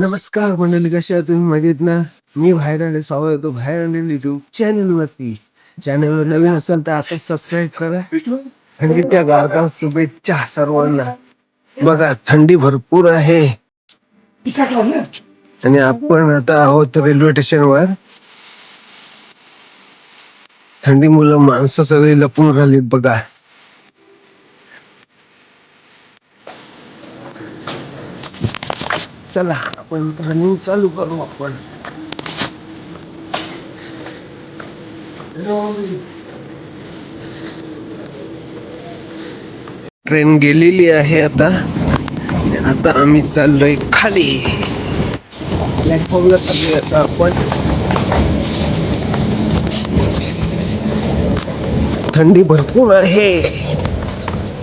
नमस्कार मंडळी कशा तुम्ही? मजेत ना? मी बाहेर आले स्वागत होतो बाहेर आले युट्यूब चॅनल वरती. चॅनल नवीन असेल तर आता सबस्क्राईब करा. आणि त्या गारका शुभेच्छा सर्वांना. बघा थंडी भरपूर आहे. आणि आपण आता आहोत रेल्वे स्टेशनवर थंडी मुलं माणसं सगळी लपून राहिलीत बघा. चला. आपण रनिंग चालू करू आपण. ट्रेन गेलेली आहे आता. आता आम्ही चाललोय खाली. प्लॅटफॉर्मला चाललोय आता आपण. थंडी भरपूर आहे.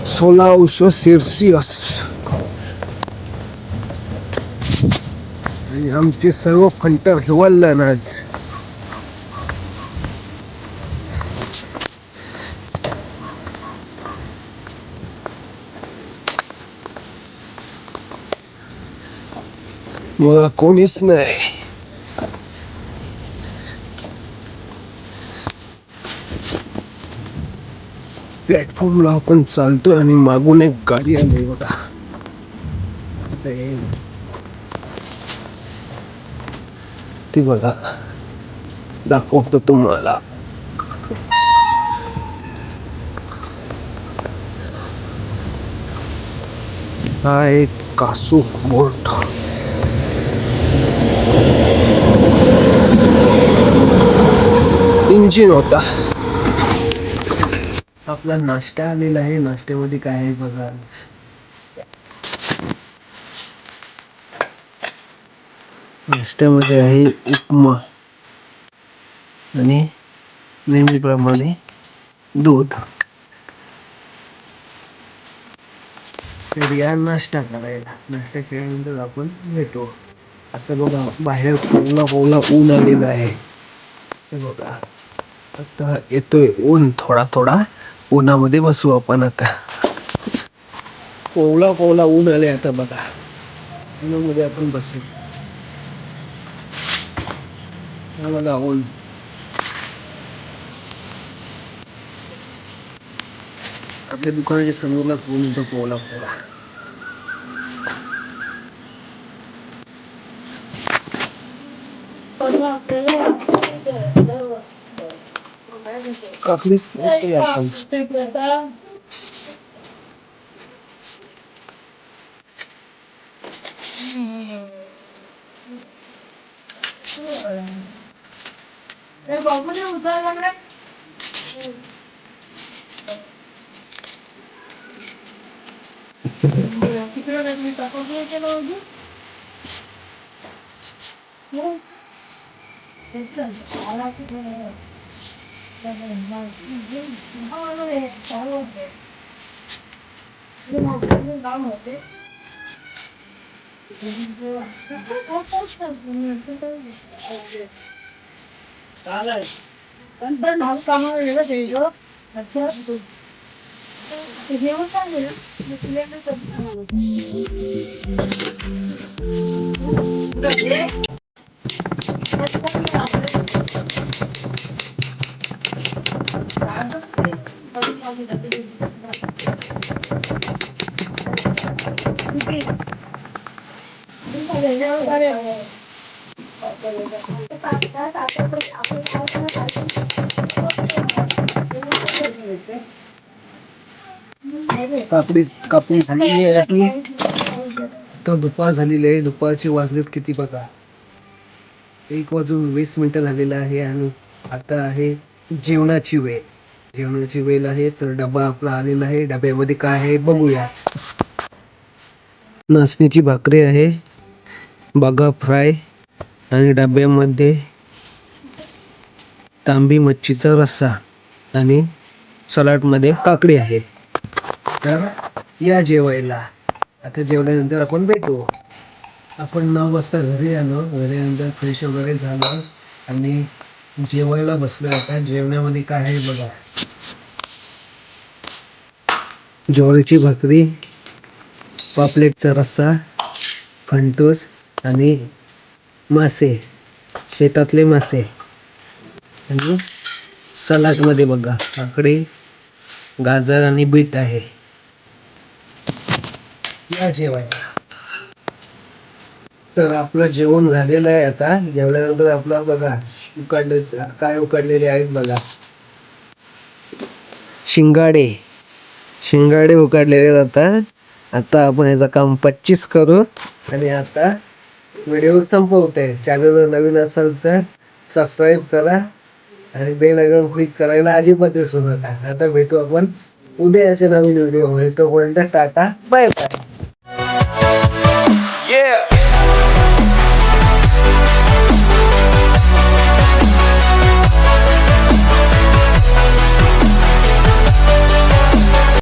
सोळा अंश अस. आणि आमचे सर्व फंटर हिवाळलं आज. मला कोणीच नाही. प्लॅटफॉर्मला आपण चालतोय आणि मागून एक गाडी आली बघा. ते- ती बघा. दाखवतो तुम्हाला. हा एक कासू बोट. इंजिन होता. आपला नाश्ता आलेला आहे. नाश्त्यामध्ये काय आहे बघा नाश्त्यामध्ये आहे उपमा. आणि नेहमीप्रमाणे दूध. तर या नाश्ता करायला. नाश्ता केल्यानंतर आपण भेटू. आता बघा बाहेर कोवला कोवला ऊन आलेला आहे. हे बघा. आता येतोय ऊन. थोडा थोडा उन्हामध्ये बसू आपण आता. कोवला कोवला ऊन आले आता बघा. उन्हामध्ये आपण बसू. हा बघा ऊन आपल्या दुकानाच्या समोरलाच 내가 어머니부터 할래? 응. 뭐야, 기다려냅니다. 거기에 깨나오지? 뭐? 일단, 알아서 그래. 내가 엄마를 이게 하루에 나오면 돼. 이거 막, 이거 나오면 어때? 음, 이거, 버스 보면 편집이 있어. 어, 네. ऊन येतो कोवला कोवला काकडीच येतोय आपण काकडी कापून झालेली आहे आपली तर दुपार झालेली आहे. दुपारची वाजलेत किती बघा. एक वाजून वीस मिनिटं झालेलं आहे आणि आता आहे जेवणाची वेळ. जेवणाची वेळ आहे तर डबा आपला आलेला आहे. डब्यामध्ये काय आहे बघूया. नाचणीची भाकरी आहे. बघा फ्राय. आणि डब्यामध्ये तांबी मच्छीचा रस्सा आणि सलाडमध्ये काकडी आहे. तर या जेवायला. आता जेवल्यानंतर आपण भेटू. आपण नऊ वाजता घरी आलो. घरी नंतर फ्रेश वगैरे झालो आणि जेवायला बसलो आता. जेवणामध्ये काय आहे बघा. ज्वारीची भाकरी पापलेटचा रस्सा फंटोस आणि मासे. शेतातले मासे. आणि सलाडमध्ये बघा काकडी गाजर आणि बीट आहे. या जेवायला. तर आपलं जेवण झालेलं आहे आता. जेवल्यानंतर आपलं बघा उकडले काय उकडलेले आहेत बघा. शिंगाडे. शिंगाडे उकडलेले जातात आता आपण याचं काम पच्चीस करू. आणि आता व्हिडिओ संपवते. चॅनलवर नवीन असाल तर सबस्क्राईब करा आणि बेल आयकॉन क्लिक करायला अजिबात विसरू नका. आता भेटू आपण उद्याच्या नवीन व्हिडिओमध्ये. तोपर्यंत टाटा बाय बाय